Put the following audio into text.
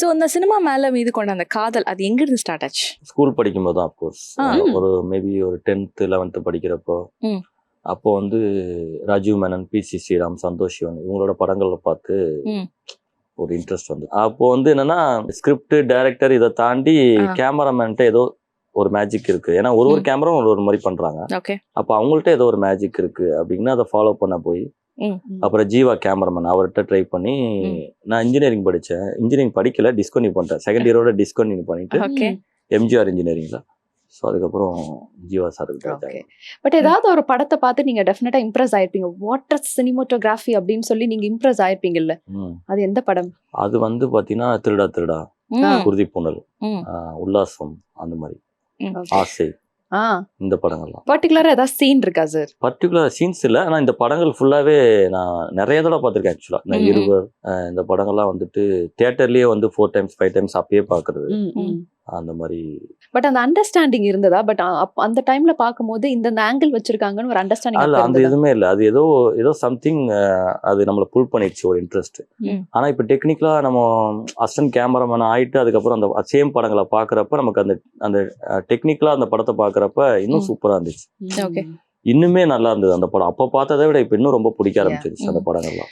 So அந்த cinema மேல மீது கொண்ட அந்த காதல் அது எங்க இருந்து ஸ்டார்ட் ஆச்சு ஸ்கூல் படிக்கும்போது தான் அப்கோர்ஸ். ஒரு மேபி ஒரு டென்த்து லெவன்த்து படிக்கிறப்போ. அப்போ வந்து ராஜீவ் மேனன் பி சி ஸ்ரீராம் சந்தோஷ் சிவன் இவங்களோட படங்களை பார்த்து. ஒரு இன்ட்ரெஸ்ட் வந்து அப்போ வந்து என்னன்னா ஸ்கிரிப்ட் டைரக்டர் இதை தாண்டி. கேமராமேன்ட்ட ஏதோ ஒரு மேஜிக் இருக்கு ஏன்னா ஒரு ஒரு. கேமரா ஒரு ஒரு மாதிரி பண்றாங்க அப்போ அவங்கள்ட்ட ஏதோ ஒரு மேஜிக் இருக்கு அப்படின்னு அதை ஃபாலோ பண்ண போய். அப்புறம் ஜீவா கேமராமேன் அவர்கிட்ட ட்ரை பண்ணி. நான் இன்ஜினியரிங் படித்தேன் இன்ஜினியரிங் படிக்கல டிஸ்கன்யூ பண்ணிட்டேன். செகண்ட் இயரோட டிஸ்கன்யூ பண்ணிட்டு ஓகே. எம்ஜிஆர் இன்ஜினியரிங்ல ஸோ அதுக்கப்புறம் ஜீவா சார் ஓகே. பட் ஏதாவது ஒரு படத்தை பார்த்து நீங்க டெஃபினட்டா இம்ப்ரெஸ் ஆயிருப்பீங்க. வாட்டர் சினிமோட்டோகிராஃபி அப்படின்னு சொல்லி நீங்க இம்ப்ரெஸ் ஆயிருப்பீங்கல்ல. அது எந்த படம்? அது வந்து பாத்தீங்கன்னா திருடா திருடா. குருதி புனல் உல்லாசம் அந்த மாதிரி. ஆசை. இந்த படங்கள்லாம். பர்டிகுலரா ஏதாவது சீன் இருக்கா சார் பர்டிகுலர் சீன்ஸ் இல்லை. ஆனால் இந்த படங்கள் ஃபுல்லாவே நான் நிறைய தடவை பார்த்துருக்கேன் ஆக்சுவலாக ம். இருவர் இந்த படங்கள்லாம் வந்துட்டு தியேட்டர்லயே வந்து ஃபோர் டைம்ஸ் ஃபைவ் டைம்ஸ் அப்பயே பார்க்கறது. அந்த மாதிரி பட் அந்த அண்டர்ஸ்டாண்டிங் இருந்ததா பட் அந்த டைம்ல பார்க்கும்போது இந்த ஆங்கிள் வச்சிருக்காங்கன்னு ஒரு அல்ல அந்த அண்டர்ஸ்டாண்டிங் எதுவுமே இல்லை அது ஏதோ ஏதோ சம்திங் அது நம்மளை புல் பண்ணிடுச்சு ஒரு இன்ட்ரெஸ்ட். ஆனா இப்போ டெக்னிக்கலா நம்ம அசிஸ்டன்ட் கேமராமேன் ஆயிட்டு அதுக்கப்புறம் அந்த சேம் படங்களை பார்க்கறப்ப நமக்கு அந்த அந்த டெக்னிக்கலா அந்த படத்தை பார்க்கறப்ப இன்னும். சூப்பரா இருந்துச்சு. இன்னுமே நல்லா இருந்தது அந்த படம் அப்ப பார்த்ததை விட இப்ப இன்னும் ரொம்ப பிடிக்க. ஆரம்பிச்சிருச்சு அந்த. படங்கள்லாம்